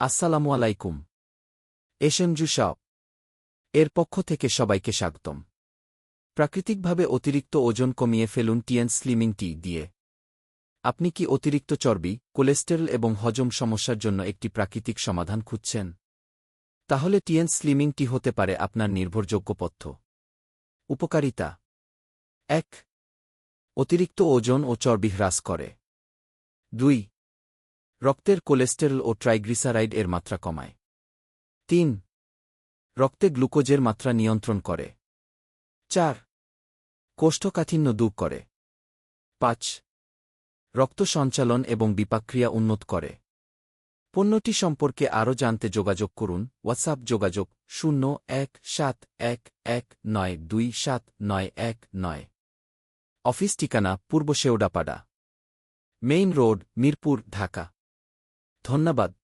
আসসালামু আলাইকুম। এসএমজু শপ এর পক্ষ থেকে সবাইকে স্বাগতম। প্রাকৃতিকভাবে অতিরিক্ত ওজন কমিয়ে ফেলুন টিএন স্লিমিং টি দিয়ে। আপনি কি অতিরিক্ত চর্বি, কোলেস্টেরল এবং হজম সমস্যার জন্য একটি প্রাকৃতিক সমাধান খুঁজছেন? তাহলে টিএন স্লিমিং টি হতে পারে আপনার নির্ভরযোগ্য পথ্য। উপকারিতা। এক, অতিরিক্ত ওজন ও চর্বি হ্রাস করে। দুই রক্তের কোলেস্টেরল ও ট্রাইগ্লিসারাইড এর মাত্রা কমায়। তিন, রক্তে গ্লুকোজের মাত্রা নিয়ন্ত্রণ করে। চার, কোষ্ঠকাঠিন্য দূর করে। পাঁচ, রক্ত সঞ্চালন এবং বিপাক্রিয়া উন্নত করে। পণ্যটি সম্পর্কে আরও জানতে যোগাযোগ করুন, হোয়াটসঅ্যাপ যোগাযোগ শূন্য এক সাত এক এক নয় দুই সাত নয় এক নয়। অফিস ঠিকানা পূর্ব শেওডাপাড়া, মেইন রোড, মিরপুর, ঢাকা। ধন্যবাদ।